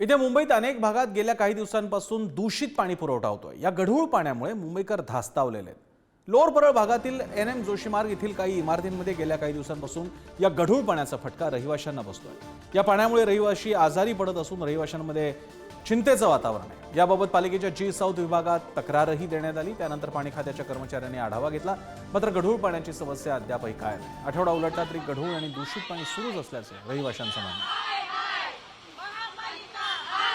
इथे मुंबईत अनेक भागात गेल्या काही दिवसांपासून दूषित पाणी पुरवठा होतोय. या गढूळ पाण्यामुळे मुंबईकर धास्तावलेले आहेत. लोअर परळ भागातील एन एम जोशी मार्ग येथील काही इमारतींमध्ये गेल्या काही दिवसांपासून या गढूळ पाण्याचा फटका रहिवाशांना बसतोय. या पाण्यामुळे रहिवाशी आजारी पडत असून रहिवाशांमध्ये चिंतेचं वातावरण आहे. याबाबत पालिकेच्या जी साऊथ विभागात तक्रारही देण्यात आली. त्यानंतर पाणी खात्याच्या कर्मचाऱ्यांनी आढावा घेतला. मात्र गढूळ पाण्याची समस्या अद्यापही काय आठवडा उलटला तरी गढूळ आणि दूषित पाणी सुरूच असल्याचं रहिवाशांचं म्हणणं आहे.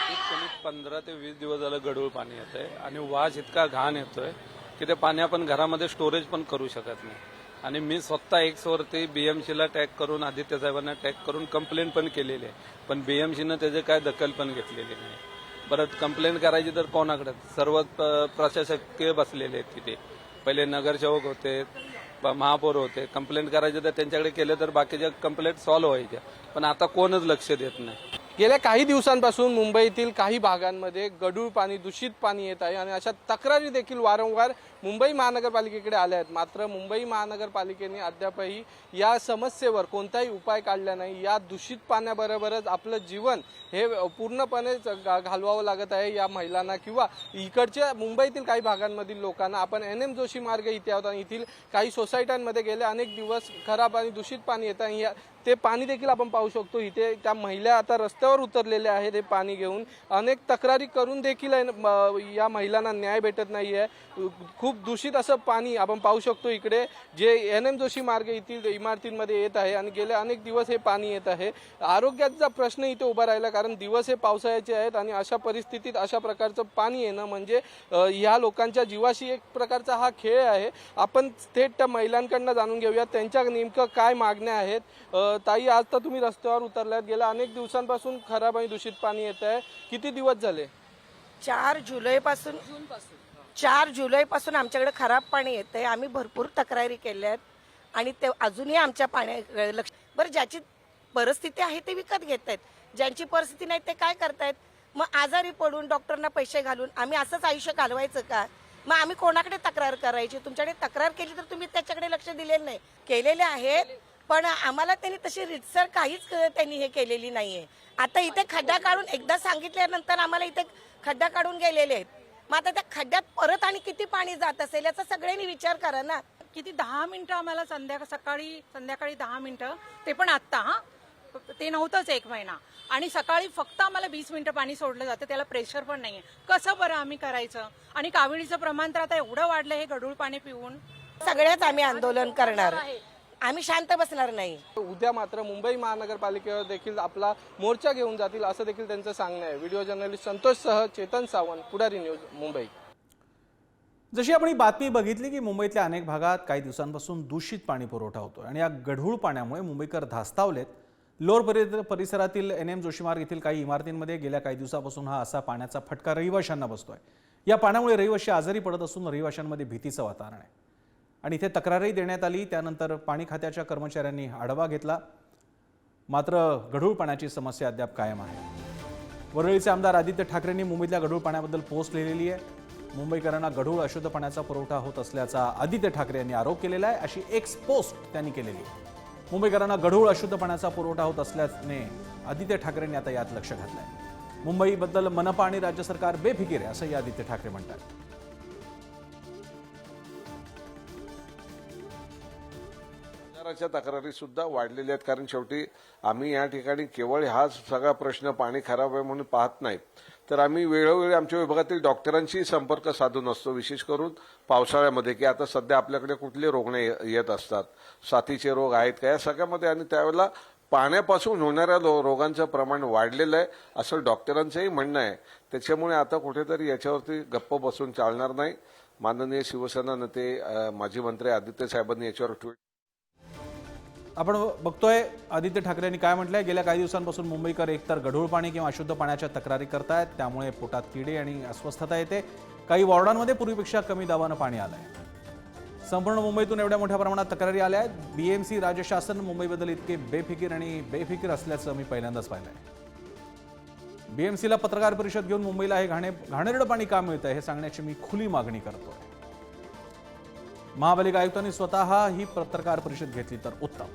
कमीत कमी पंधरा ते वीस दिवस झालं गढूळ पाणी येतंय आणि वास इतका घाण येतोय की ते पाणी आपण घरामध्ये स्टोरेज पण करू शकत नाही. आणि मी स्वतः एक्सवरती बीएमसीला टॅग करून आदित्य साहेबांना टॅग करून कंप्लेंट पण केलेली आहे. पण बीएमसीनं त्याचे काय दखल पण घेतलेली नाही. परत कंप्लेंट करायची तर कोणाकडे? सर्व प्रशासकीय बसलेले आहेत तिथे. पहिले नगरसेवक होते महापौर होते. कंप्लेंट करायचे तर त्यांच्याकडे केले तर बाकीच्या कंप्लेंट सॉल्व्ह व्हायच्या. पण आता कोणच लक्ष देत नाही. गेल्या काही दिवसांपासून मुंबईतील काही भागांमध्ये गढूळ पाणी दूषित पाणी येत आहे आणि अशा तक्रारी देखील वारंवार मुंबई महानगरपालिकेकडे आल्या आहेत. मात्र मुंबई महानगरपालिकेने अद्यापही या समस्येवर कोणताही उपाय काढला नाही. या दूषित पाण्याबरोबरच आपलं जीवन हे पूर्णपणे घालवावं लागत आहे. या महिलांना किंवा इकडच्या मुंबईतील काही भागांमधील लोकांना आपण एन एम जोशी मार्ग इथे आहोत आणि येथील काही सोसायट्यांमध्ये गेले अनेक दिवस खराब आणि दूषित पाणी येतं आणि या ते पाणी देखील आपण पाहू शकतो. इथे त्या महिला आता रस्त्यावर उतरलेल्या आहेत हे पाणी घेऊन. अनेक तक्रारी करून देखील आहे या महिलांना न्याय भेटत नाही आहे खूप दूषित असं पाणी आपण पाहू शकतो इकडे. जे एन एम जोशी मार्ग येथील इमारतींमध्ये येत आहे आणि गेले अनेक दिवस हे पाणी येत आहे. आरोग्याचा प्रश्न इथे उभा राहिला कारण दिवस हे पावसाळ्याचे आहेत आणि अशा परिस्थितीत अशा प्रकारचं पाणी येणं म्हणजे ह्या लोकांच्या जीवाशी एक प्रकारचा हा खेळ आहे. आपण थेट त्या महिलांकडनं जाणून घेऊया. त्यांच्या नेमकं काय मागण्या आहेत? ताई आज तर तुम्ही रस्त्यावर उतरल्यात. गेल्या अनेक दिवसांपासून खराब आणि दूषित पाणी येत आहे. किती दिवस झाले? चार जुलैपासून चार जुलैपासून आमच्याकडे खराब पाणी येतंय. आम्ही भरपूर तक्रारी केल्या आहेत. आणि ते अजूनही आमच्या पाण्या लक्ष बरं ज्याची परिस्थिती आहे ते विकत घेत आहेत. ज्यांची परिस्थिती नाही ते काय करतायत? मग आजारी पडून डॉक्टरना पैसे घालून आम्ही असंच आयुष्य घालवायचं का? मग आम्ही कोणाकडे तक्रार करायची? तुमच्याकडे तक्रार केली तर तुम्ही त्याच्याकडे लक्ष दिलेलं नाही. केलेले आहेत. पण आम्हाला त्यांनी तशी रितसर काहीच त्यांनी हे केलेली नाहीये. आता इथे खड्डा काढून एकदा सांगितल्यानंतर आम्हाला इथे खड्डा काढून गेलेले आहेत. मग आता त्या खड्ड्यात परत आणि किती पाणी जात असेल याचा सगळ्यांनी विचार करा ना. किती दहा मिनिटं आम्हाला संध्याकाळ सकाळी संध्याकाळी दहा मिनिटं. ते पण आत्ता हा. ते नव्हतंच एक महिना. आणि सकाळी फक्त आम्हाला वीस मिनिटं पाणी सोडलं जातं त्याला प्रेशर पण नाहीये. कसं बरं आम्ही करायचं? आणि काविळीचं प्रमाण तर आता एवढं वाढलं हे गढूळ पाणी पिऊन. सगळ्याच आम्ही आंदोलन करणार. आम्ही शांत बसणार नाही. उद्या मात्र मुंबई महानगरपालिकेवर देखील आपला मोर्चा घेऊन जातील असं देखील त्यांचं सांगणं आहे. व्हिडिओ जर्नलिस्ट संतोष सह चेतन सावंत पुढारी न्यूज मुंबई. जशी आपण ही बातमी बघितली की मुंबईतल्या अनेक भागात काही दिवसांपासून दूषित पाणी पुरवठा होतोय आणि या गढूळ पाण्यामुळे मुंबईकर धास्तावलेत. लोअर परि परिसरातील एन एम जोशीमार्ग येथील काही इमारतींमध्ये गेल्या काही दिवसापासून हा असा पाण्याचा फटका रहिवाशांना बसतोय. या पाण्यामुळे रहिवाशी आजारी पडत असून रहिवाशांमध्ये भीतीचं वातावरण आहे. आणि इथे तक्रारही देण्यात आली. त्यानंतर पाणी खात्याच्या कर्मचाऱ्यांनी आढावा घेतला. मात्र गढूळ पाण्याची समस्या अद्याप कायम आहे. वरळीचे आमदार आदित्य ठाकरेंनी मुंबईतल्या गढूळ पाण्याबद्दल पोस्ट लिहिलेली आहे. मुंबईकरांना गढूळ अशुद्ध पाण्याचा पुरवठा होत असल्याचा आदित्य ठाकरे यांनी आरोप केलेला आहे. अशी एक्स पोस्ट त्यांनी केलेली आहे. मुंबईकरांना गढूळ अशुद्ध पाण्याचा पुरवठा होत असल्याने आदित्य ठाकरेंनी आता यात लक्ष घातलं आहे मुंबईबद्दल मनपा आणि राज्य सरकार बेफिकीर आहे असंही आदित्य ठाकरे म्हणतात. आजाराच्या तक्रारी सुद्धा वाढलेल्या आहेत. कारण शेवटी आम्ही या ठिकाणी केवळ हाच सगळा प्रश्न पाणी खराब आहे म्हणून पाहत नाही. तर आम्ही वेळोवेळी आमच्या विभागातील डॉक्टरांशी संपर्क साधून असतो विशेष करून पावसाळ्यामध्ये की आता सध्या आपल्याकडे कुठले रुग्ण येत असतात. साथीचे रोग आहेत का? या सगळ्यामध्ये आणि त्यावेळेला पाण्यापासून होणाऱ्या रोगांचं प्रमाण वाढलेलं आहे असं डॉक्टरांचंही म्हणणं आहे. त्याच्यामुळे आता कुठेतरी याच्यावरती गप्प बसून चालणार नाही. माननीय शिवसेना नेते माजी मंत्री आदित्य साहेबांनी याच्यावर ट्विट आपण बघतोय आदित्य ठाकरे यांनी काय म्हटलंय? गेल्या काही दिवसांपासून मुंबईकर एकतर गढूळ पाणी किंवा अशुद्ध पाण्याच्या तक्रारी करतायत त्यामुळे पोटात किडे आणि अस्वस्थता येते. काही वॉर्डांमध्ये पूर्वीपेक्षा कमी दाबानं पाणी आलंय. संपूर्ण मुंबईतून एवढ्या मोठ्या प्रमाणात तक्रारी आल्या आहेत. बीएमसी राज्य शासन मुंबईबद्दल इतके बेफिकीर आणि बेफिकीर असल्याचं मी पहिल्यांदाच पाहिलंय. बीएमसीला पत्रकार परिषद घेऊन मुंबईला हे घाणे घाणेरडं पाणी का मिळतंय हे सांगण्याची मी खुली मागणी करतोय. महापालिका आयुक्तांनी स्वतः ही पत्रकार परिषद घेतली तर उत्तम.